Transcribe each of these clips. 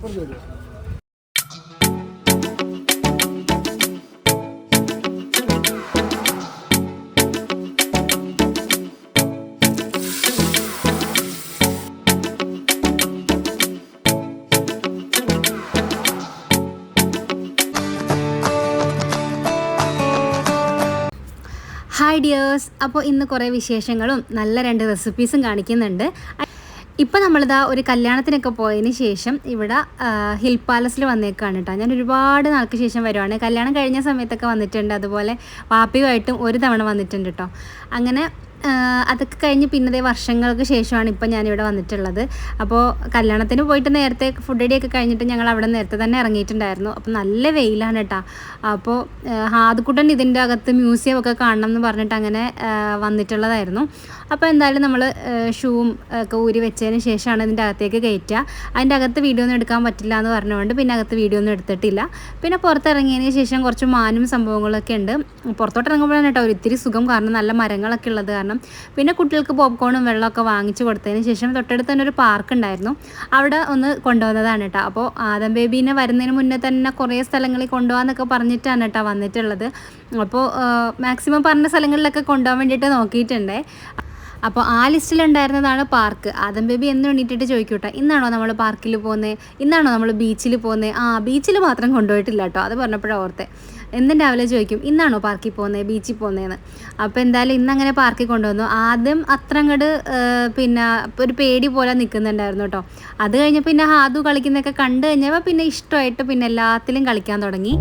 Hi dears അപ്പോൾ ഇന്ന് കുറേ വിശേഷങ്ങളും നല്ല രണ്ട് റെസിപ്പീസും കാണിക്കുന്നുണ്ട്. ഇപ്പം നമ്മളിതാ ഒരു കല്യാണത്തിനൊക്കെ പോയതിന് ശേഷം ഇവിടെ ഹിൽ പാലസിൽ വന്നേക്കാണ് കേട്ടോ ഞാൻ ഒരുപാട് നാൾക്ക് ശേഷം വരുവാണ്. കല്യാണം കഴിഞ്ഞ സമയത്തൊക്കെ വന്നിട്ടുണ്ട്. അതുപോലെ വാപ്പിയുമായിട്ടും ഒരു തവണ വന്നിട്ടുണ്ട് കേട്ടോ അങ്ങനെ അതൊക്കെ കഴിഞ്ഞ് പിന്നതേ വർഷങ്ങൾക്ക് ശേഷമാണ് ഇപ്പം ഞാനിവിടെ വന്നിട്ടുള്ളത്. അപ്പോൾ കല്യാണത്തിന് പോയിട്ട് നേരത്തെ ഫുഡ് അടിയൊക്കെ കഴിഞ്ഞിട്ട് ഞങ്ങൾ അവിടെ നേരത്തെ തന്നെ ഇറങ്ങിയിട്ടുണ്ടായിരുന്നു. അപ്പോൾ നല്ല വെയിലാണ് കേട്ടോ. അപ്പോൾ ഹാദ്കുട്ടൻ ഇതിന്റെ അകത്ത് മ്യൂസിയം ഒക്കെ കാണണം എന്ന് പറഞ്ഞിട്ട് അങ്ങനെ വന്നിട്ടുള്ളതായിരുന്നു. അപ്പോൾ എന്തായാലും നമ്മൾ ഷൂവും ഒക്കെ ഊരി വെച്ചതിന് ശേഷമാണ് ഇതിന്റെ അകത്തേക്ക് കയറ്റുക. അതിന്റെ അകത്ത് വീഡിയോ ഒന്നും എടുക്കാൻ പറ്റില്ല എന്ന് പറഞ്ഞുകൊണ്ട് പിന്നെ അകത്ത് വീഡിയോ ഒന്നും എടുത്തിട്ടില്ല. പിന്നെ പുറത്തിറങ്ങിയതിന് ശേഷം കുറച്ച് മാനും സംഭവങ്ങളൊക്കെ ഉണ്ട്. പുറത്തോട്ട് ഇറങ്ങുമ്പോഴാണ് കേട്ടോ ഒരു ഇത്തിരി സുഖം. കാരണം നല്ല മരങ്ങളൊക്കെ ഉള്ളത് കാരണം പിന്നെ കുട്ടികൾക്ക് പോപ്കോണും വെള്ളമൊക്കെ വാങ്ങിച്ചു കൊടുത്തതിന് ശേഷം തൊട്ടടുത്ത് തന്നെ ഒരു പാർക്ക് ഉണ്ടായിരുന്നു. അവിടെ ഒന്ന് കൊണ്ടുവന്നതാണ് കേട്ടോ. അപ്പോൾ ആദം ബേബീനെ വരുന്നതിന് മുന്നേ തന്നെ കുറേ സ്ഥലങ്ങളിൽ കൊണ്ടുപോകാന്നൊക്കെ പറഞ്ഞിട്ടാണ് കേട്ടോ വന്നിട്ടുള്ളത്. അപ്പോൾ മാക്സിമം പറഞ്ഞ സ്ഥലങ്ങളിലൊക്കെ കൊണ്ടുപോകാൻ വേണ്ടിയിട്ട് നോക്കിയിട്ടുണ്ട്. അപ്പോൾ ആ ലിസ്റ്റിലുണ്ടായിരുന്നതാണ് പാർക്ക് ആദം ബേബി എന്ന് എണ്ണിട്ടിട്ട് ചോദിക്കൂട്ടെ ഇന്നാണോ നമ്മൾ പാർക്കിൽ പോകുന്നത് ഇന്നാണോ നമ്മൾ ബീച്ചിൽ പോകുന്നത് ആ ബീച്ചിൽ മാത്രം കൊണ്ടുപോയിട്ടില്ല കേട്ടോ. അത് പറഞ്ഞപ്പോഴാണ് ഓർത്തെ. എന്നും രാവിലെ ചോദിക്കും ഇന്നാണോ പാർക്കിൽ പോകുന്നത് ബീച്ചിൽ പോകുന്നതെന്ന് അപ്പോൾ എന്തായാലും ഇന്നങ്ങനെ പാർക്കിൽ കൊണ്ടുവന്നു. ആദ്യം അത്ര അങ്ങോട്ട് പിന്നെ ഒരു പേടി പോലെ നിൽക്കുന്നുണ്ടായിരുന്നു കേട്ടോ. അത് കഴിഞ്ഞ് പിന്നെ ഹാദു കളിക്കുന്നതൊക്കെ കണ്ടു കഴിഞ്ഞപ്പോൾ പിന്നെ ഇഷ്ടമായിട്ട് പിന്നെ എല്ലാത്തിലും കളിക്കാൻ തുടങ്ങി.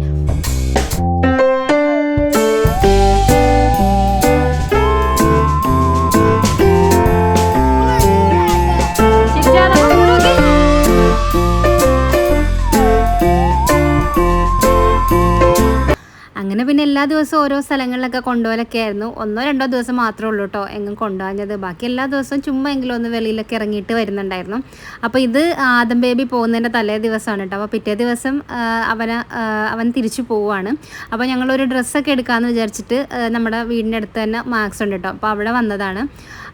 അങ്ങനെ പിന്നെ എല്ലാ ദിവസവും ഓരോ സ്ഥലങ്ങളിലൊക്കെ കൊണ്ടുപോകലൊക്കെ ആയിരുന്നു. ഒന്നോ രണ്ടോ ദിവസം മാത്രമേ ഉള്ളൂ കേട്ടോ എങ്ങും കൊണ്ടുപോകാഞ്ഞത്. ബാക്കി എല്ലാ ദിവസവും ചുമ്മാ എങ്കിലും ഒന്ന് വെളിയിലൊക്കെ ഇറങ്ങിയിട്ട് വരുന്നുണ്ടായിരുന്നു. അപ്പോൾ ഇത് ആദം ബേബി പോകുന്നതിന്റെ തലേ ദിവസമാണ് കേട്ടോ അപ്പോൾ പിറ്റേ ദിവസം അവനെ അവൻ തിരിച്ചു പോവുകയാണ് അപ്പോൾ ഞങ്ങളൊരു ഡ്രസ്സൊക്കെ എടുക്കാമെന്ന് വിചാരിച്ചിട്ട് നമ്മുടെ വീടിന്റെ അടുത്ത് തന്നെ മാക്സ് ഉണ്ട് കേട്ടോ അപ്പോൾ അവിടെ വന്നതാണ്.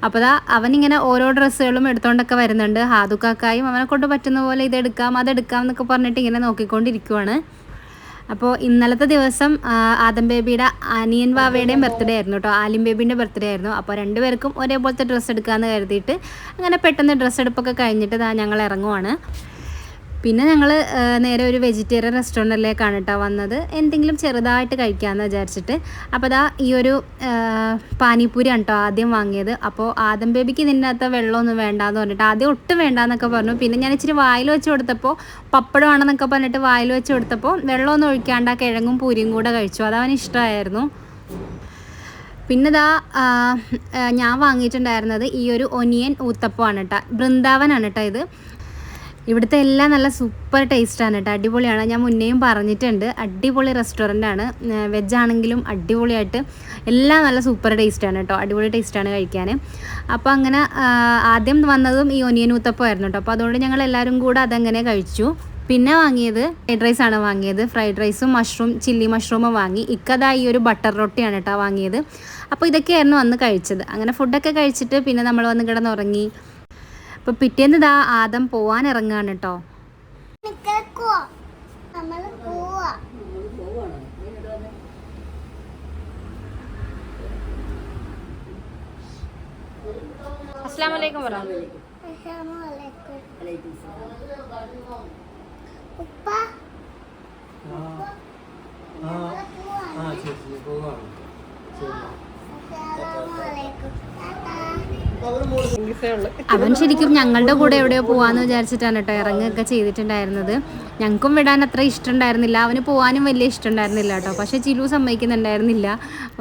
അപ്പോൾ ദാ അവനിങ്ങനെ ഓരോ ഡ്രസ്സുകളും എടുത്തുകൊണ്ടൊക്കെ വരുന്നുണ്ട്. ഹാദുക്കാക്കായും അവനെ കൊണ്ട് പറ്റുന്ന പോലെ ഇതെടുക്കാം അതെടുക്കാം എന്നൊക്കെ പറഞ്ഞിട്ട് ഇങ്ങനെ നോക്കിക്കൊണ്ടിരിക്കുവാണ്. അപ്പോൾ ഇന്നലത്തെ ദിവസം ആദം ബേബിയുടെ അനിയൻ വാവയുടെയും ബർത്ത്ഡേ ആയിരുന്നു കേട്ടോ ആലിം ബേബിന്റെ ബർത്ത്ഡേ ആയിരുന്നു. അപ്പോൾ രണ്ടുപേർക്കും ഒരേപോലത്തെ ഡ്രസ്സ് എടുക്കാമെന്ന് കരുതിയിട്ട് അങ്ങനെ പെട്ടെന്ന് ഡ്രസ്സ് എടുപ്പൊക്കെ കഴിഞ്ഞിട്ട് ഞങ്ങൾ ഇറങ്ങുവാണ്. പിന്നെ ഞങ്ങൾ നേരെ ഒരു വെജിറ്റേറിയൻ റെസ്റ്റോറന്റിലേക്കാണ് കേട്ടോ വന്നത്. എന്തെങ്കിലും ചെറുതായിട്ട് കഴിക്കാമെന്ന് വിചാരിച്ചിട്ട്. അപ്പോൾ അതാ ഈ ഒരു പാനിപ്പൂരി ആണ് കേട്ടോ ആദ്യം വാങ്ങിയത്. അപ്പോൾ ആദം ബേബിക്ക് ഇതിന്റെ അകത്ത് വെള്ളമൊന്നും വേണ്ടാന്ന് പറഞ്ഞിട്ട് ആദ്യം ഒട്ടും വേണ്ടാന്നൊക്കെ പറഞ്ഞു. പിന്നെ ഞാൻ ഇച്ചിരി വായിൽ വെച്ച് കൊടുത്തപ്പോൾ പപ്പടമാണെന്നൊക്കെ പറഞ്ഞിട്ട് വായിൽ വെച്ച് കൊടുത്തപ്പോൾ വെള്ളമൊന്നും ഒഴിക്കാണ്ട് ആ കിഴങ്ങും പൂരിയും കൂടെ കഴിച്ചു. അതവന് ഇഷ്ടമായിരുന്നു പിന്നെ ആ, ഞാൻ വാങ്ങിയിട്ടുണ്ടായിരുന്നത് ഈ ഒരു ഒനിയൻ ഊത്തപ്പമാണ് കേട്ടോ ബൃന്ദാവനാണ് കേട്ടോ ഇത്. ഇവിടുത്തെ എല്ലാം നല്ല സൂപ്പർ ടേസ്റ്റാണ് കേട്ടോ അടിപൊളിയാണ്. ഞാൻ മുന്നേയും പറഞ്ഞിട്ടുണ്ട് അടിപൊളി റെസ്റ്റോറന്റ് ആണ്. വെജ് ആണെങ്കിലും അടിപൊളിയായിട്ട് എല്ലാം നല്ല സൂപ്പർ ടേസ്റ്റാണ് കേട്ടോ അടിപൊളി ടേസ്റ്റാണ് കഴിക്കാൻ അപ്പോൾ അങ്ങനെ ആദ്യം വന്നതും ഈ ഒനിയൻ ഊത്തപ്പമായിരുന്നു കേട്ടോ അപ്പോൾ അതുകൊണ്ട് ഞങ്ങൾ എല്ലാവരും കൂടെ അതങ്ങനെ കഴിച്ചു. പിന്നെ വാങ്ങിയത് ഫ്രൈഡ് റൈസ് ആണ് വാങ്ങിയത്. ഫ്രൈഡ് റൈസും മഷ്റൂം ചില്ലി മഷ്റൂമും വാങ്ങി. ഇക്കതാ ഈ ഒരു ബട്ടർ റൊട്ടിയാണ് കേട്ടോ വാങ്ങിയത്. അപ്പോൾ ഇതൊക്കെയായിരുന്നു അന്ന് കഴിച്ചത്. അങ്ങനെ ഫുഡൊക്കെ കഴിച്ചിട്ട് പിന്നെ നമ്മൾ വന്ന് കിടന്നുറങ്ങി. അപ്പോൾ പിറ്റേന്ന് ഇതാ ആദം പോവാൻ ഇറങ്ങാണ് കേട്ടോ അസ്സലാമലൈക്കും ഉപ്പ? ആ ആ ശരി ശരി പോവാണ്. ശരി. അവൻ ശരിക്കും ഞങ്ങളുടെ കൂടെ എവിടെയോ പോവാന്ന് വിചാരിച്ചിട്ടാണ് കേട്ടോ ഇറങ്ങുകയൊക്കെ ചെയ്തിട്ടുണ്ടായിരുന്നത്. ഞങ്ങൾക്കും വിടാൻ അത്ര ഇഷ്ടമുണ്ടായിരുന്നില്ല. അവന് പോകാനും വലിയ ഇഷ്ടമുണ്ടായിരുന്നില്ല കേട്ടോ പക്ഷേ ചിലു സമ്മതിക്കുന്നുണ്ടായിരുന്നില്ല.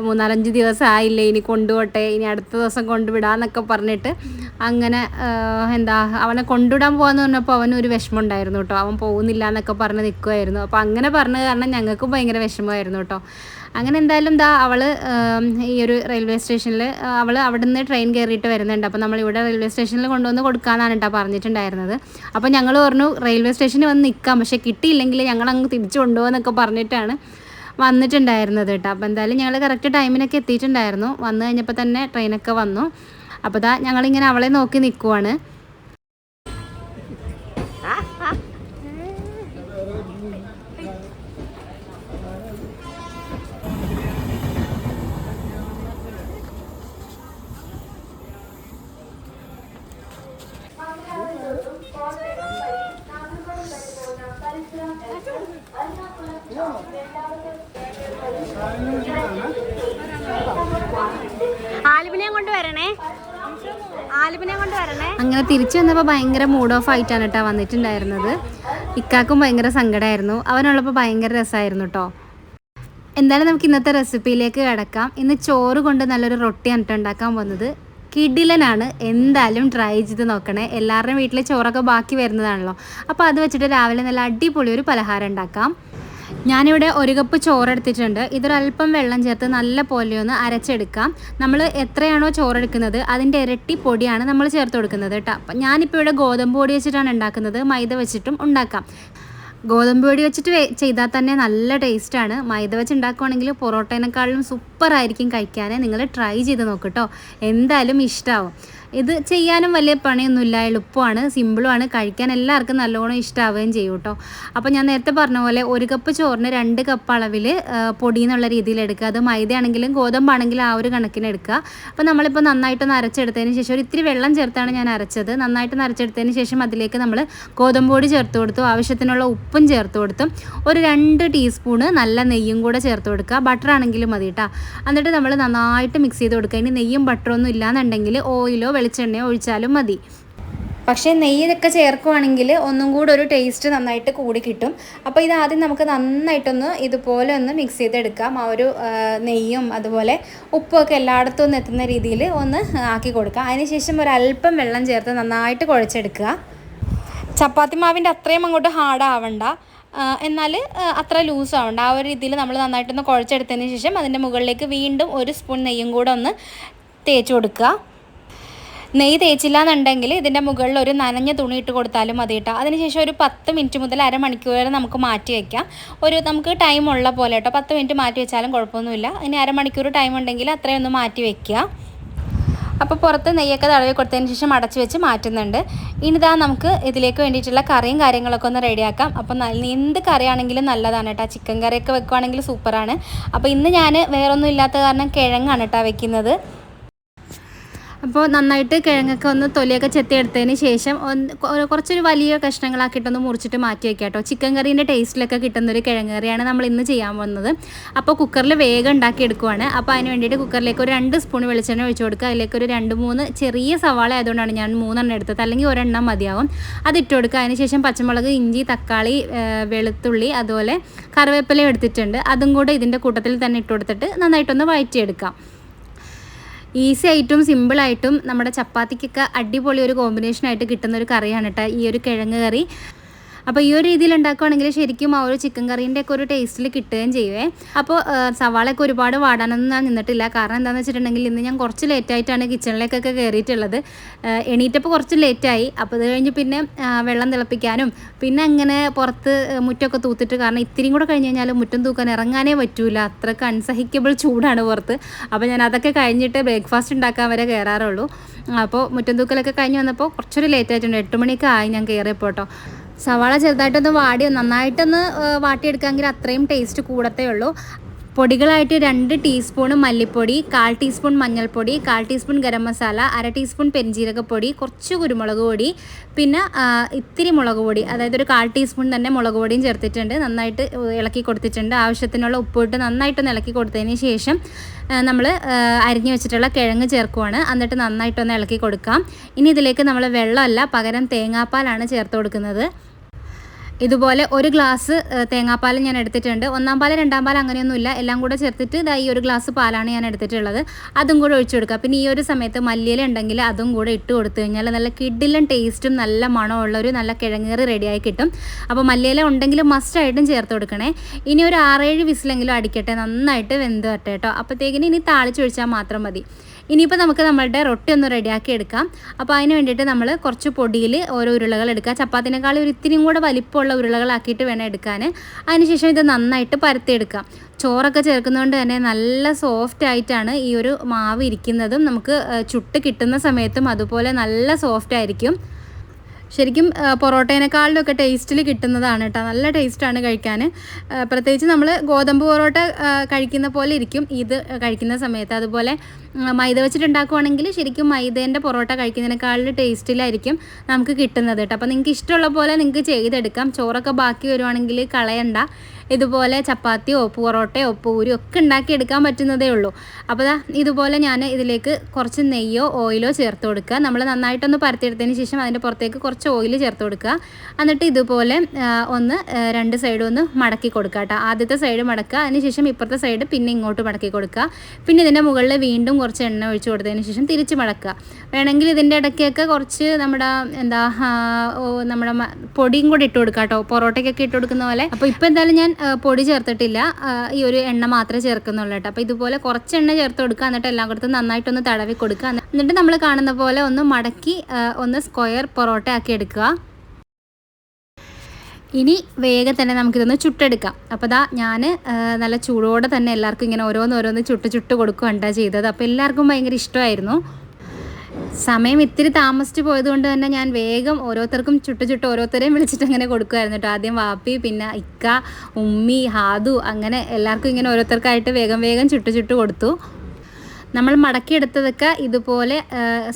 മൂന്നാലഞ്ച് ദിവസം ആയില്ല ഇനി കൊണ്ടുപോട്ടെ ഇനി അടുത്ത ദിവസം കൊണ്ടുവിടാന്നൊക്കെ പറഞ്ഞിട്ട് അങ്ങനെ എന്താ അവനെ കൊണ്ടുവിടാൻ പോകാന്ന് പറഞ്ഞപ്പോൾ അവനൊരു വിഷമം ഉണ്ടായിരുന്നു കേട്ടോ അവൻ പോകുന്നില്ല എന്നൊക്കെ പറഞ്ഞ് നിൽക്കുമായിരുന്നു അപ്പോൾ അങ്ങനെ പറഞ്ഞ കാരണം ഞങ്ങൾക്കും ഭയങ്കര വിഷമമായിരുന്നു കേട്ടോ അങ്ങനെ എന്തായാലും ദാ അവൾ ഈ ഒരു റെയിൽവേ സ്റ്റേഷനിൽ അവൾ അവിടെ നിന്ന് ട്രെയിൻ കയറിയിട്ട് വരുന്നുണ്ട്. അപ്പോൾ നമ്മൾ ഇവിടെ റെയിൽവേ സ്റ്റേഷനിൽ കൊണ്ടുവന്ന് കൊടുക്കാമെന്നാണ് കേട്ടോ പറഞ്ഞിട്ടുണ്ടായിരുന്നത്. അപ്പോൾ ഞങ്ങൾ പറഞ്ഞു റെയിൽവേ സ്റ്റേഷനിൽ വന്ന് നിൽക്കാം പക്ഷേ കിട്ടിയില്ലെങ്കിൽ ഞങ്ങൾ അങ്ങ് തിരിച്ചു കൊണ്ടുപോകുന്നൊക്കെ പറഞ്ഞിട്ടാണ് വന്നിട്ടുണ്ടായിരുന്നത് കേട്ടോ അപ്പോൾ എന്തായാലും ഞങ്ങൾ കറക്റ്റ് ടൈമിനൊക്കെ എത്തിയിട്ടുണ്ടായിരുന്നു. വന്നു കഴിഞ്ഞപ്പോൾ തന്നെ ട്രെയിനൊക്കെ വന്നു. അപ്പോൾ ദാ ഞങ്ങളിങ്ങനെ അവളെ നോക്കി നിൽക്കുവാണ് തിരിച്ചു വന്നപ്പോൾ ഭയങ്കര മൂഡ് ഓഫ് ആയിട്ടാണ് കേട്ടോ വന്നിട്ടുണ്ടായിരുന്നത്. ഇക്കാക്കും ഭയങ്കര സങ്കടമായിരുന്നു അവനുള്ളപ്പോൾ ഭയങ്കര രസമായിരുന്നു കേട്ടോ എന്തായാലും നമുക്ക് ഇന്നത്തെ റെസിപ്പിയിലേക്ക് കിടക്കാം. ഇന്ന് ചോറ് കൊണ്ട് നല്ലൊരു റൊട്ടി കേട്ടോ ഉണ്ടാക്കാൻ പോകുന്നത് കിഡിലനാണ് എന്തായാലും ട്രൈ ചെയ്ത് നോക്കണേ. എല്ലാവരുടെയും വീട്ടിലെ ചോറൊക്കെ ബാക്കി വരുന്നതാണല്ലോ. അപ്പോൾ അത് വെച്ചിട്ട് രാവിലെ നല്ല അടിപൊളി ഒരു പലഹാരം ഉണ്ടാക്കാം. ഞാനിവിടെ ഒരു കപ്പ് ചോറ് എടുത്തിട്ടുണ്ട് ഇതൊരല്പം വെള്ളം ചേർത്ത് നല്ല പോലെ ഒന്ന് അരച്ചെടുക്കാം. നമ്മൾ എത്രയാണോ ചോറ് എടുക്കുന്നത് അതിന്റെ ഇരട്ടി പൊടിയാണ് നമ്മൾ ചേർത്ത് കൊടുക്കുന്നത് കേട്ടോ അപ്പം ഞാനിപ്പോൾ ഇവിടെ ഗോതമ്പ് പൊടി വെച്ചിട്ടാണ് ഉണ്ടാക്കുന്നത്. മൈദ വെച്ചിട്ടും ഉണ്ടാക്കാം. ഗോതമ്പ് പൊടി വെച്ചിട്ട് ചെയ്താൽ തന്നെ നല്ല ടേസ്റ്റാണ് മൈദ വെച്ച് ഉണ്ടാക്കുവാണെങ്കിൽ പൊറോട്ടേനേക്കാളും സൂപ്പറായിരിക്കും കഴിക്കാൻ നിങ്ങൾ ട്രൈ ചെയ്ത് നോക്കട്ടോ എന്തായാലും ഇഷ്ടമാവും ഇത് ചെയ്യാനും വലിയ പണിയൊന്നുമില്ല. എളുപ്പമാണ് സിമ്പിളുമാണ്. കഴിക്കാൻ എല്ലാവർക്കും നല്ലോണം ഇഷ്ടമാവുകയും ചെയ്യും കേട്ടോ. അപ്പോൾ ഞാൻ നേരത്തെ പറഞ്ഞ പോലെ ഒരു കപ്പ് ചോറിന് രണ്ട് കപ്പ് അളവിൽ പൊടി എന്നുള്ള രീതിയിൽ എടുക്കുക. അത് മൈദയാണെങ്കിലും ഗോതമ്പാണെങ്കിലും ആ ഒരു കണക്കിന് എടുക്കുക. അപ്പോൾ നമ്മളിപ്പോൾ നന്നായിട്ടൊന്ന് അരച്ചെടുത്തതിന് ശേഷം ഒരു ഇത്തിരി വെള്ളം ചേർത്താണ് ഞാൻ അരച്ചത്. നന്നായിട്ട് അരച്ചെടുത്തതിന് ശേഷം അതിലേക്ക് നമ്മൾ ഗോതമ്പ് പൊടി ചേർത്ത് കൊടുത്തു. ആവശ്യത്തിനുള്ള ഉപ്പും ചേർത്ത് കൊടുത്തു. ഒരു രണ്ട് ടീസ്പൂണ് നല്ല നെയ്യും കൂടെ ചേർത്ത് കൊടുക്കുക. ബട്ടർ ആണെങ്കിലും മതി കേട്ടോ. എന്നിട്ട് നമ്മൾ നന്നായിട്ട് മിക്സ് ചെയ്ത് കൊടുക്കുക. ഇനി നെയ്യും ബട്ടറൊന്നും ഇല്ലാന്നുണ്ടെങ്കിൽ ഓയിലോ വെളിച്ചെണ്ണയോ ഒഴിച്ചാലും മതി. പക്ഷേ നെയ്യൊക്കെ ചേർക്കുവാണെങ്കിൽ ഒന്നും കൂടെ ഒരു ടേസ്റ്റ് നന്നായിട്ട് കൂടി കിട്ടും. അപ്പോൾ ഇത് ആദ്യം നമുക്ക് നന്നായിട്ടൊന്ന് ഇതുപോലെ ഒന്ന് മിക്സ് ചെയ്തെടുക്കാം. ആ ഒരു നെയ്യും അതുപോലെ ഉപ്പൊക്കെ എല്ലായിടത്തും ഒന്ന് എത്തുന്ന രീതിയിൽ ഒന്ന് ആക്കി കൊടുക്കാം. അതിനുശേഷം ഒരല്പം വെള്ളം ചേർത്ത് നന്നായിട്ട് കുഴച്ചെടുക്കുക. ചപ്പാത്തി മാവിന്റെ അത്രയും അങ്ങോട്ട് ഹാർഡ് ആവണ്ട. എന്നാൽ അത്ര ലൂസ് ആവണ്ട. ആ ഒരു രീതിയിൽ നമ്മൾ നന്നായിട്ടൊന്ന് കുഴച്ചെടുത്തതിന് ശേഷം അതിന്റെ മുകളിലേക്ക് വീണ്ടും ഒരു സ്പൂൺ നെയ്യും കൂടെ ഒന്ന് തേച്ച് കൊടുക്കുക. നെയ്യ് തേച്ചില്ല എന്നുണ്ടെങ്കിൽ ഇതിന്റെ മുകളിൽ ഒരു നനഞ്ഞ തുണി ഇട്ട് കൊടുത്താലും മതി കേട്ടോ. അതിനുശേഷം ഒരു പത്ത് മിനിറ്റ് മുതൽ അരമണിക്കൂർ വരെ നമുക്ക് മാറ്റി വയ്ക്കാം ഒരു നമുക്ക് ടൈം ഉള്ള പോലെ കേട്ടോ. പത്ത് മിനിറ്റ് മാറ്റി വെച്ചാലും കുഴപ്പമൊന്നുമില്ല. ഇനി അരമണിക്കൂർ ടൈം ഉണ്ടെങ്കിൽ അത്രയും ഒന്ന് മാറ്റി വയ്ക്കുക അപ്പോൾ പുറത്ത് നെയ്യൊക്കെ തടവി കൊടുത്തതിന് ശേഷം അടച്ചു വെച്ച് മാറ്റുന്നുണ്ട്. ഇനി ഇതാ നമുക്ക് ഇതിലേക്ക് വേണ്ടിയിട്ടുള്ള കറിയും കാര്യങ്ങളൊക്കെ ഒന്ന് റെഡിയാക്കാം അപ്പോൾ എന്ത് കറിയാണെങ്കിലും നല്ലതാണ് കേട്ടോ. ചിക്കൻ കറിയൊക്കെ വെക്കുവാണെങ്കിൽ സൂപ്പറാണ് അപ്പോൾ ഇന്ന് ഞാൻ വേറൊന്നും ഇല്ലാത്ത കാരണം കിഴങ്ങാണ് കേട്ടോ വെക്കുന്നത്. അപ്പോൾ നന്നായിട്ട് കിഴങ്ങൊക്കെ ഒന്ന് തൊലിയൊക്കെ ചെത്തിയെടുത്തതിന് ശേഷം ഒന്ന് കുറച്ചൊരു വലിയ കഷ്ണങ്ങളാക്കിയിട്ടൊന്ന് മുറിച്ചിട്ട് മാറ്റി വയ്ക്കാം കേട്ടോ. ചിക്കൻ കറീന്റെ ടേസ്റ്റിലൊക്കെ കിട്ടുന്ന ഒരു കിഴങ്ങ് കറിയാണ് നമ്മൾ ഇന്ന് ചെയ്യാൻ പോകുന്നത് അപ്പോൾ കുക്കറിൽ വേഗം ഉണ്ടാക്കി എടുക്കുവാണ്. അപ്പോൾ അതിന് വേണ്ടിയിട്ട് കുക്കറിലേക്ക് ഒരു രണ്ട് സ്പൂൺ വെളിച്ചെണ്ണ ഒഴിച്ച് കൊടുക്കുക. അതിലേക്ക് ഒരു രണ്ട് മൂന്ന് ചെറിയ സവാള ആയതുകൊണ്ടാണ് ഞാൻ മൂന്നെണ്ണം എടുത്തത്. അല്ലെങ്കിൽ ഒരെണ്ണം മതിയാവും. അത് ഇട്ട് കൊടുക്കുക. അതിനുശേഷം പച്ചമുളക് ഇഞ്ചി തക്കാളി വെളുത്തുള്ളി അതുപോലെ കറിവേപ്പില എടുത്തിട്ടുണ്ട്. അതും കൂടെ ഇതിന്റെ കൂട്ടത്തിൽ തന്നെ ഇട്ട് കൊടുത്തിട്ട് നന്നായിട്ടൊന്ന് വഴറ്റിയെടുക്കാം. ഈസി ആയിട്ടും സിമ്പിളായിട്ടും നമ്മുടെ ചപ്പാത്തിക്കൊക്കെ അടിപൊളി ഒരു കോമ്പിനേഷനായിട്ട് കിട്ടുന്ന ഒരു കറിയാണ് കേട്ടോ ഈ ഒരു കിഴങ്ങ് കറി. അപ്പോൾ ഈ ഒരു രീതിയിൽ ഉണ്ടാക്കുകയാണെങ്കിൽ ശരിക്കും ആ ഒരു ചിക്കൻ കറീന്റെ ഒക്കെ ഒരു ടേസ്റ്റിൽ കിട്ടുകയും ചെയ്യുവേ. അപ്പോൾ സവാളയൊക്കെ ഒരുപാട് വാടാനൊന്നും ഞാൻ നിന്നിട്ടില്ല. കാരണം എന്താണെന്ന് വെച്ചിട്ടുണ്ടെങ്കിൽ ഇന്ന് ഞാൻ കുറച്ച് ലേറ്റായിട്ടാണ് കിച്ചണിലേക്കൊക്കെ കയറിയിട്ടുള്ളത് എണീറ്റപ്പോൾ കുറച്ച് ലേറ്റായി അപ്പോൾ അത് കഴിഞ്ഞ് പിന്നെ വെള്ളം തിളപ്പിക്കാനും പിന്നെ അങ്ങനെ പുറത്ത് മുറ്റമൊക്കെ തൂത്തിട്ട് കാരണം ഇത്തിരിയും കൂടെ കഴിഞ്ഞ് കഴിഞ്ഞാൽ മുറ്റം തൂക്കാൻ ഇറങ്ങാനേ പറ്റൂല. അത്രയ്ക്ക് അൺസഹിക്കബിൾ ചൂടാണ് പുറത്ത്. അപ്പോൾ ഞാൻ അതൊക്കെ കഴിഞ്ഞിട്ട് ബ്രേക്ക്ഫാസ്റ്റ് ഉണ്ടാക്കാൻ വരെ കയറാറുള്ളൂ അപ്പോൾ മുറ്റം തൂക്കലൊക്കെ കഴിഞ്ഞ് വന്നപ്പോൾ കുറച്ചൊരു ലേറ്റ് ആയിട്ടുണ്ട്. എട്ട് മണിയൊക്കെ ആയി ഞാൻ കയറിയപ്പോൾ കേട്ടോ സവാള ചെറുതായിട്ടൊന്ന് വാടി നന്നായിട്ടൊന്ന് വാട്ടിയെടുക്കാമെങ്കിൽ അത്രയും ടേസ്റ്റ് കൂടത്തേ ഉള്ളൂ. പൊടികളായിട്ട് രണ്ട് ടീസ്പൂൺ മല്ലിപ്പൊടി കാൽ ടീസ്പൂൺ മഞ്ഞൾപ്പൊടി കാൽ ടീസ്പൂൺ ഗരം മസാല അര ടീസ്പൂൺ പെരിഞ്ജീരകപ്പൊടി കുറച്ച് കുരുമുളക് പൊടി പിന്നെ ഇത്തിരി മുളക് പൊടി അതായത് ഒരു കാൽ ടീസ്പൂൺ തന്നെ മുളക് പൊടിയും ചേർത്തിട്ടുണ്ട്. നന്നായിട്ട് ഇളക്കി കൊടുത്തിട്ടുണ്ട്. ആവശ്യത്തിനുള്ള ഉപ്പിട്ട് നന്നായിട്ടൊന്ന് ഇളക്കി കൊടുത്തതിന് ശേഷം നമ്മൾ അരിഞ്ഞു വെച്ചിട്ടുള്ള കിഴങ്ങ് ചേർക്കുവാണ്. എന്നിട്ട് നന്നായിട്ടൊന്ന് ഇളക്കി കൊടുക്കാം. ഇനി ഇതിലേക്ക് നമ്മൾ വെള്ളമല്ല പകരം തേങ്ങാപ്പാലാണ് ചേർത്ത് കൊടുക്കുന്നത്. ഇതുപോലെ ഒരു ഗ്ലാസ് തേങ്ങാപ്പാൽ ഞാൻ എടുത്തിട്ടുണ്ട്. ഒന്നാം പാൽ രണ്ടാം പാൽ അങ്ങനെയൊന്നുമില്ല. എല്ലാം കൂടെ ചേർത്തിട്ട് ഇതാ ഈ ഒരു ഗ്ലാസ് പാലാണ് ഞാൻ എടുത്തിട്ടുള്ളത്. അതും കൂടെ ഒഴിച്ചു കൊടുക്കുക. പിന്നെ ഈ ഒരു സമയത്ത് മല്ലിയില ഉണ്ടെങ്കിൽ അതും കൂടെ ഇട്ട് കൊടുത്തു കഴിഞ്ഞാൽ നല്ല കിഡിലും ടേസ്റ്റും നല്ല മണമുള്ള ഒരു നല്ല കിഴങ്ങേറി റെഡിയായി കിട്ടും. അപ്പോൾ മല്ലിയില ഉണ്ടെങ്കിൽ മസ്റ്റായിട്ടും ചേർത്ത് കൊടുക്കണേ. ഇനി ഒരു ആറേഴ് വിസിലെങ്കിലും അടിക്കട്ടെ. നന്നായിട്ട് വെന്ത് വരട്ടെ കേട്ടോ. അപ്പോഴത്തേക്കിന് ഇനി താളിച്ചൊഴിച്ചാൽ മാത്രം മതി. ഇനിയിപ്പോൾ നമുക്ക് നമ്മളുടെ റൊട്ടി ഒന്ന് റെഡിയാക്കി എടുക്കാം. അപ്പോൾ അതിന് വേണ്ടിയിട്ട് നമ്മൾ കുറച്ച് പൊടിയിൽ ഓരോ ഉരുളകൾ എടുക്കുക. ചപ്പാത്തിനേക്കാളും ഒരു ഇത്തിരിയും കൂടെ വലിപ്പമുള്ള ഉരുളകളാക്കിയിട്ട് വേണം എടുക്കാൻ അതിനുശേഷം ഇത് നന്നായിട്ട് പരത്തിയെടുക്കാം ചോറൊക്കെ ചേർക്കുന്നതുകൊണ്ട് തന്നെ നല്ല സോഫ്റ്റ് ആയിട്ടാണ് ഈ ഒരു മാവ് ഇരിക്കുന്നതും. നമുക്ക് ചുട്ട് കിട്ടുന്ന സമയത്തും അതുപോലെ നല്ല സോഫ്റ്റ് ആയിരിക്കും. ശരിക്കും പൊറോട്ടേനേക്കാളിലും ഒക്കെ ടേസ്റ്റിൽ കിട്ടുന്നതാണ് കേട്ടോ. നല്ല ടേസ്റ്റാണ് കഴിക്കാൻ പ്രത്യേകിച്ച് നമ്മൾ ഗോതമ്പ് പൊറോട്ട കഴിക്കുന്ന പോലെ ഇരിക്കും. ഇത് കഴിക്കുന്ന സമയത്ത്. അതുപോലെ മൈദ വെച്ചിട്ടുണ്ടാക്കുവാണെങ്കിൽ ശരിക്കും മൈദേന്റെ പൊറോട്ട കഴിക്കുന്നതിനേക്കാളും ടേസ്റ്റിലായിരിക്കും നമുക്ക് കിട്ടുന്നത് കേട്ടോ. അപ്പോൾ നിങ്ങൾക്ക് ഇഷ്ടമുള്ള പോലെ നിങ്ങൾക്ക് ചെയ്തെടുക്കാം. ചോറൊക്കെ ബാക്കി വരുവാണെങ്കിൽ കളയണ്ട. ഇതുപോലെ ചപ്പാത്തിയോ പൊറോട്ടയോ പൂരിയോ ഒക്കെ ഉണ്ടാക്കിയെടുക്കാൻ പറ്റുന്നതേ ഉള്ളൂ. അപ്പോൾ ഇതുപോലെ ഞാൻ ഇതിലേക്ക് കുറച്ച് നെയ്യോ ഓയിലോ ചേർത്ത് കൊടുക്കുക. നമ്മൾ നന്നായിട്ടൊന്ന് പരത്തിയെടുത്തതിന് ശേഷം അതിന്റെ പുറത്തേക്ക് കുറച്ച് ഓയിൽ ചേർത്ത് കൊടുക്കുക. എന്നിട്ട് ഇതുപോലെ ഒന്ന് രണ്ട് സൈഡും ഒന്ന് മടക്കി കൊടുക്കുക കേട്ടോ. ആദ്യത്തെ സൈഡ് മടക്കുക. അതിന് ശേഷം ഇപ്പുറത്തെ സൈഡ് പിന്നെ ഇങ്ങോട്ട് മടക്കി കൊടുക്കുക. പിന്നെ ഇതിന്റെ മുകളിൽ വീണ്ടും കുറച്ച് എണ്ണ ഒഴിച്ച് കൊടുത്തതിന് ശേഷം തിരിച്ച് മടക്കുക. വേണമെങ്കിൽ ഇതിന്റെ ഇടയ്ക്കൊക്കെ കുറച്ച് നമ്മുടെ എന്താ നമ്മുടെ പൊടിയും കൂടി ഇട്ട് കൊടുക്കുക കേട്ടോ. പൊറോട്ടയ്ക്കൊക്കെ ഇട്ട് കൊടുക്കുന്ന പോലെ. അപ്പോൾ ഇപ്പോൾ എന്തായാലും ഞാൻ പൊടി ചേർത്തിട്ടില്ല. ഈ ഒരു എണ്ണ മാത്രമേ ചേർക്കുന്നുള്ളൂ കേട്ടോ. അപ്പോൾ ഇതുപോലെ കുറച്ച് എണ്ണ ചേർത്ത് കൊടുക്കുക. എന്നിട്ട് എല്ലാം കൊടുത്ത് നന്നായിട്ടൊന്ന് തടവി കൊടുക്കുക. എന്നിട്ട് നമ്മൾ കാണുന്ന പോലെ ഒന്ന് മടക്കി ഒന്ന് സ്ക്വയർ പൊറോട്ട ആക്കി എടുക്കുക. ഇനി വേഗം തന്നെ നമുക്കിതൊന്ന് ചുട്ടെടുക്കാം. അപ്പോൾ ദാ ഞാൻ നല്ല ചൂടോടെ തന്നെ എല്ലാവർക്കും ഇങ്ങനെ ഓരോന്ന് ഓരോന്ന് ചുട്ട് ചുട്ട് കൊടുക്കുകയാണ് ചെയ്തത്. അപ്പോൾ എല്ലാവർക്കും ഭയങ്കര ഇഷ്ടമായിരുന്നു. സമയം ഇത്തിരി താമസിച്ച് പോയതുകൊണ്ട് തന്നെ ഞാൻ വേഗം ഓരോരുത്തർക്കും ചുട്ട് ചുട്ട് ഓരോരുത്തരെയും വിളിച്ചിട്ട് അങ്ങനെ കൊടുക്കുമായിരുന്നു കേട്ടോ ആദ്യം വാപ്പി പിന്നെ ഇക്ക ഉമ്മി ഹാദു അങ്ങനെ എല്ലാവർക്കും ഇങ്ങനെ ഓരോരുത്തർക്കായിട്ട് വേഗം വേഗം ചുട്ട് ചുട്ട് കൊടുത്തു. നമ്മൾ മടക്കിയെടുത്തതൊക്കെ ഇതുപോലെ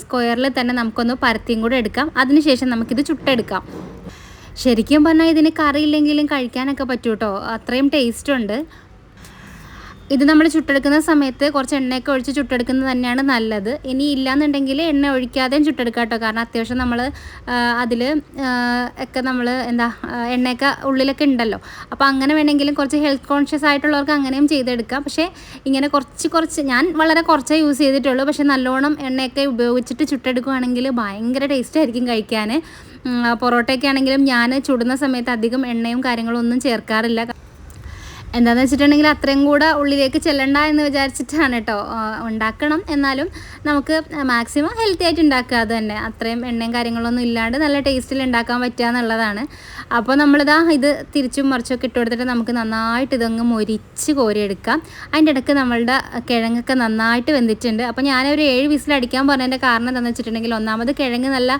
സ്ക്വയറിൽ തന്നെ നമുക്കൊന്ന് പരത്തിയും കൂടെ എടുക്കാം. അതിനുശേഷം നമുക്കിത് ചുട്ടെടുക്കാം. ശരിക്കും പറഞ്ഞാൽ ഇതിന് കറിയില്ലെങ്കിലും കഴിക്കാനൊക്കെ പറ്റൂട്ടോ? അത്രയും ടേസ്റ്റ് ഉണ്ട്. ഇത് നമ്മൾ ചുട്ടെടുക്കുന്ന സമയത്ത് കുറച്ച് എണ്ണയൊക്കെ ഒഴിച്ച് ചുട്ടെടുക്കുന്നത് തന്നെയാണ് നല്ലത്. ഇനി ഇല്ലാന്നുണ്ടെങ്കിൽ എണ്ണ ഒഴിക്കാതെയും ചുട്ടെടുക്കാം കേട്ടോ. കാരണം അത്യാവശ്യം നമ്മൾ അതിൽ ഒക്കെ നമ്മൾ എന്താ എണ്ണയൊക്കെ ഉള്ളിലൊക്കെ ഉണ്ടല്ലോ. അപ്പോൾ അങ്ങനെ വേണമെങ്കിലും കുറച്ച് ഹെൽത്ത് കോൺഷ്യസ് ആയിട്ടുള്ളവർക്ക് അങ്ങനെയും ചെയ്തെടുക്കാം. പക്ഷേ ഇങ്ങനെ കുറച്ച് കുറച്ച് ഞാൻ വളരെ കുറച്ചേ യൂസ് ചെയ്തിട്ടുള്ളൂ. പക്ഷേ നല്ലോണം എണ്ണയൊക്കെ ഉപയോഗിച്ചിട്ട് ചുട്ടെടുക്കുകയാണെങ്കിൽ ഭയങ്കര ടേസ്റ്റ് ആയിരിക്കും കഴിക്കാൻ. പൊറോട്ടയൊക്കെ ആണെങ്കിലും ഞാൻ ചുടുന്ന സമയത്ത് അധികം എണ്ണയും കാര്യങ്ങളും ഒന്നും ചേർക്കാറില്ല. എന്താണെന്ന് വെച്ചിട്ടുണ്ടെങ്കിൽ അത്രയും കൂടെ ഉള്ളിലേക്ക് ചെല്ലണ്ട എന്ന് വിചാരിച്ചിട്ടാണ് കേട്ടോ. ഉണ്ടാക്കണം. എന്നാലും നമുക്ക് മാക്സിമം ഹെൽത്തി ആയിട്ട് ഉണ്ടാക്കുക അത് തന്നെ. അത്രയും എണ്ണയും കാര്യങ്ങളൊന്നും ഇല്ലാണ്ട് നല്ല ടേസ്റ്റിൽ ഉണ്ടാക്കാൻ പറ്റുക എന്നുള്ളതാണ്. അപ്പോൾ നമ്മളിതാ ഇത് തിരിച്ചും മറിച്ചൊക്കെ ഇട്ട് കൊടുത്തിട്ട് നമുക്ക് നന്നായിട്ട് ഇതങ്ങ് മൊരിച്ച് കോരിയെടുക്കാം. അതിന്റെ ഇടയ്ക്ക് നമ്മളുടെ കിഴങ്ങൊക്കെ നന്നായിട്ട് വെന്തിട്ടുണ്ട്. അപ്പോൾ ഞാനൊരു ഏഴ് വിസിൽ അടിക്കാൻ പറഞ്ഞതിന്റെ കാരണം എന്താണെന്ന് വെച്ചിട്ടുണ്ടെങ്കിൽ ഒന്നാമത് കിഴങ്ങ് നല്ല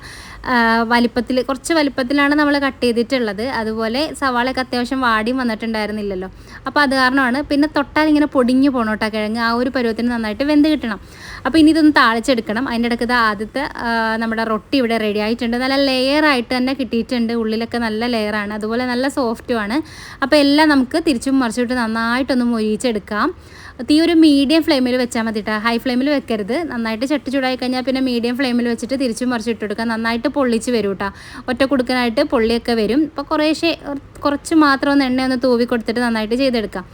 വലിപ്പത്തിൽ കുറച്ച് വലിപ്പത്തിലാണ് നമ്മൾ കട്ട് ചെയ്തിട്ടുള്ളത്. അതുപോലെ സവാളയൊക്കെ അത്യാവശ്യം വാടിയും വന്നിട്ടുണ്ടായിരുന്നില്ലല്ലോ. അപ്പോൾ അത് കാരണമാണ്. പിന്നെ തൊട്ടാൽ ഇങ്ങനെ പൊടിഞ്ഞു പോകണം കേട്ടോ കിഴങ്ങ്. ആ ഒരു പരുവത്തിന് നന്നായിട്ട് വെന്ത് കിട്ടണം. അപ്പോൾ ഇനി ഇതൊന്ന് താളിച്ചെടുക്കണം. അതിന്റെ ഇടയ്ക്ക് ഇത് ആദ്യത്തെ നമ്മുടെ റൊട്ടി ഇവിടെ റെഡി ആയിട്ടുണ്ട്. നല്ല ലെയർ ആയിട്ട് തന്നെ കിട്ടിയിട്ടുണ്ട്. ഉള്ളിലൊക്കെ നല്ല ലെയറാണ് അതുപോലെ നല്ല സോഫ്റ്റുമാണ് അപ്പോൾ എല്ലാം നമുക്ക് തിരിച്ചും മറിച്ചിട്ട് നന്നായിട്ടൊന്ന് മൊരിയിച്ചെടുക്കാം. തീ ഒരു മീഡിയം ഫ്ലെയിമിൽ വെച്ചാൽ മതി കേട്ടോ ഹൈ ഫ്ലെയിമിൽ വെക്കരുത്. നന്നായിട്ട് ചട്ടി ചൂടായി കഴിഞ്ഞാൽ പിന്നെ മീഡിയം ഫ്ലെയിമിൽ വെച്ചിട്ട് തിരിച്ചു മറിച്ചിട്ട് കൊടുക്കുക നന്നായിട്ട് പൊള്ളിച്ച് വരും കേട്ടോ ഒറ്റ കൊടുക്കാനായിട്ട് പൊള്ളിയൊക്കെ വരും. ഇപ്പോൾ കുറേശ്ശെ കുറച്ച് മാത്രം ഒന്ന് എണ്ണ ഒന്ന് തൂവി കൊടുത്തിട്ട് നന്നായിട്ട് ചെയ്തെടുക്കാം.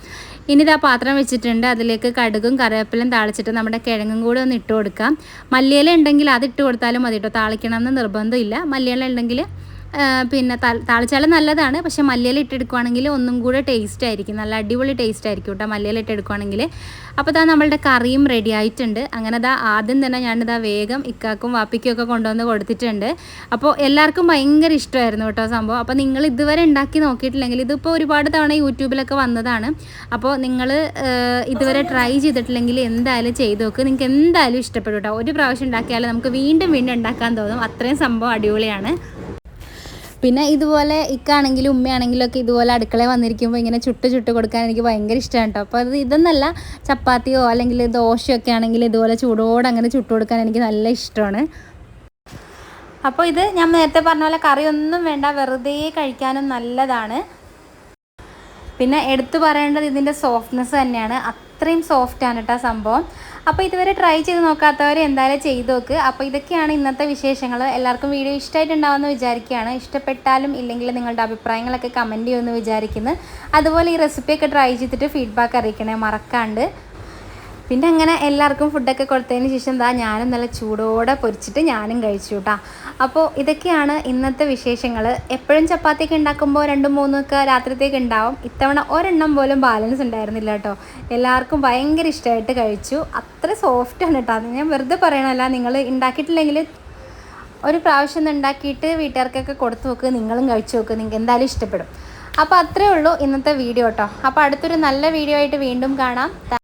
ഇനി ഇതാ പാത്രം വെച്ചിട്ടുണ്ട്. അതിലേക്ക് കടുകും കറിവേപ്പിലും താളിച്ചിട്ട് നമ്മുടെ കിഴങ്ങും കൂടി ഒന്ന് ഇട്ട് കൊടുക്കാം. മല്ലിയില ഉണ്ടെങ്കിൽ അത് ഇട്ട് കൊടുത്താലും മതി കേട്ടോ താളിക്കണം എന്ന് നിർബന്ധമില്ല. മല്ലിയില ഉണ്ടെങ്കിൽ പിന്നെ താളിച്ചാലും നല്ലതാണ്. പക്ഷെ മല്ലിയില ഇട്ടെടുക്കുവാണെങ്കിൽ ഒന്നും കൂടെ ടേസ്റ്റ് ആയിരിക്കും. നല്ല അടിപൊളി ടേസ്റ്റ് ആയിരിക്കും കേട്ടോ മല്ലിയില ഇട്ടെടുക്കുവാണെങ്കിൽ. അപ്പോൾ താ നമ്മളുടെ കറിയും റെഡി ആയിട്ടുണ്ട്. അങ്ങനെ ഇതാ ആദ്യം തന്നെ ഞാനിതാ വേഗം ഇക്കാക്കും വാപ്പിക്കും ഒക്കെ കൊണ്ടുവന്ന് കൊടുത്തിട്ടുണ്ട്. അപ്പോൾ എല്ലാവർക്കും ഭയങ്കര ഇഷ്ടമായിരുന്നു കേട്ടോ സംഭവം. അപ്പോൾ നിങ്ങൾ ഇതുവരെ ഉണ്ടാക്കി നോക്കിയിട്ടില്ലെങ്കിൽ ഇതിപ്പോൾ ഒരുപാട് തവണ യൂട്യൂബിലൊക്കെ വന്നതാണ്. അപ്പോൾ നിങ്ങൾ ഇതുവരെ ട്രൈ ചെയ്തിട്ടില്ലെങ്കിൽ എന്തായാലും ചെയ്ത് നോക്ക്. നിങ്ങൾക്ക് എന്തായാലും ഇഷ്ടപ്പെടും കേട്ടോ. ഒരു പ്രാവശ്യം ഉണ്ടാക്കിയാൽ നമുക്ക് വീണ്ടും വീണ്ടും ഉണ്ടാക്കാൻ തോന്നും. അത്രയും സംഭവം അടിപൊളിയാണ്. പിന്നെ ഇതുപോലെ ഇക്കാണെങ്കിലും ഉമ്മയാണെങ്കിലും ഒക്കെ ഇതുപോലെ അടുക്കളയിൽ വന്നിരിക്കുമ്പോൾ ഇങ്ങനെ ചുട്ട് ചുട്ട് കൊടുക്കാൻ എനിക്ക് ഭയങ്കര ഇഷ്ടമാണ് കേട്ടോ അപ്പോൾ അത് ഇതെന്നല്ല ചപ്പാത്തിയോ അല്ലെങ്കിൽ ദോശയോ ഒക്കെ ആണെങ്കിൽ ഇതുപോലെ ചൂടോടെ അങ്ങനെ ചുട്ട് കൊടുക്കാൻ എനിക്ക് നല്ല ഇഷ്ടമാണ് അപ്പോൾ ഇത് ഞാൻ നേരത്തെ പറഞ്ഞ പോലെ കറിയൊന്നും വേണ്ട വെറുതെ കഴിക്കാനും നല്ലതാണ്. പിന്നെ എടുത്തു പറയേണ്ടത് ഇതിന്റെ സോഫ്റ്റ്നെസ് തന്നെയാണ്. അത്രയും സോഫ്റ്റാണ് കേട്ടോ സംഭവം. അപ്പോൾ ഇതുവരെ ട്രൈ ചെയ്ത് നോക്കാത്തവർ എന്തായാലും ചെയ്ത് നോക്ക്. അപ്പോൾ ഇതൊക്കെയാണ് ഇന്നത്തെ വിശേഷങ്ങൾ. എല്ലാവർക്കും വീഡിയോ ഇഷ്ടമായിട്ടുണ്ടാവുമെന്ന് വിചാരിക്കുകയാണ്. ഇഷ്ടപ്പെട്ടാലും ഇല്ലെങ്കിൽ നിങ്ങളുടെ അഭിപ്രായങ്ങളൊക്കെ കമന്റ് ചെയ്യുമെന്ന് വിചാരിക്കുന്നു. അതുപോലെ ഈ റെസിപ്പിയൊക്കെ ട്രൈ ചെയ്തിട്ട് ഫീഡ്ബാക്ക് അറിയിക്കണേ മറക്കാണ്ട്. പിന്നെ അങ്ങനെ എല്ലാവർക്കും ഫുഡൊക്കെ കൊടുത്തതിന് ശേഷം ദാ ഞാനും നല്ല ചൂടോടെ പൊരിച്ചിട്ട് ഞാനും കഴിച്ചു കേട്ടോ അപ്പോൾ ഇതൊക്കെയാണ് ഇന്നത്തെ വിശേഷങ്ങൾ എപ്പോഴും ചപ്പാത്തിയൊക്കെ ഉണ്ടാക്കുമ്പോൾ രണ്ടും മൂന്നൊക്കെ രാത്രിത്തേക്ക് ഉണ്ടാവും. ഇത്തവണ ഒരെണ്ണം പോലും ബാലൻസ് ഉണ്ടായിരുന്നില്ല കേട്ടോ എല്ലാവർക്കും ഭയങ്കര ഇഷ്ടമായിട്ട് കഴിച്ചു. അത്ര സോഫ്റ്റാണ് കേട്ടോ ഞാൻ വെറുതെ പറയണമല്ല നിങ്ങൾ ഉണ്ടാക്കിയിട്ടില്ലെങ്കിൽ ഒരു പ്രാവശ്യം ഒന്ന് ഉണ്ടാക്കിയിട്ട് വീട്ടുകാർക്കൊക്കെ കൊടുത്തു നോക്ക്. നിങ്ങളും കഴിച്ചു നോക്ക്. നിങ്ങൾക്ക് എന്തായാലും ഇഷ്ടപ്പെടും. അപ്പോൾ അത്രേ ഉള്ളൂ ഇന്നത്തെ വീഡിയോ കേട്ടോ അപ്പോൾ അടുത്തൊരു നല്ല വീഡിയോ ആയിട്ട് വീണ്ടും കാണാം.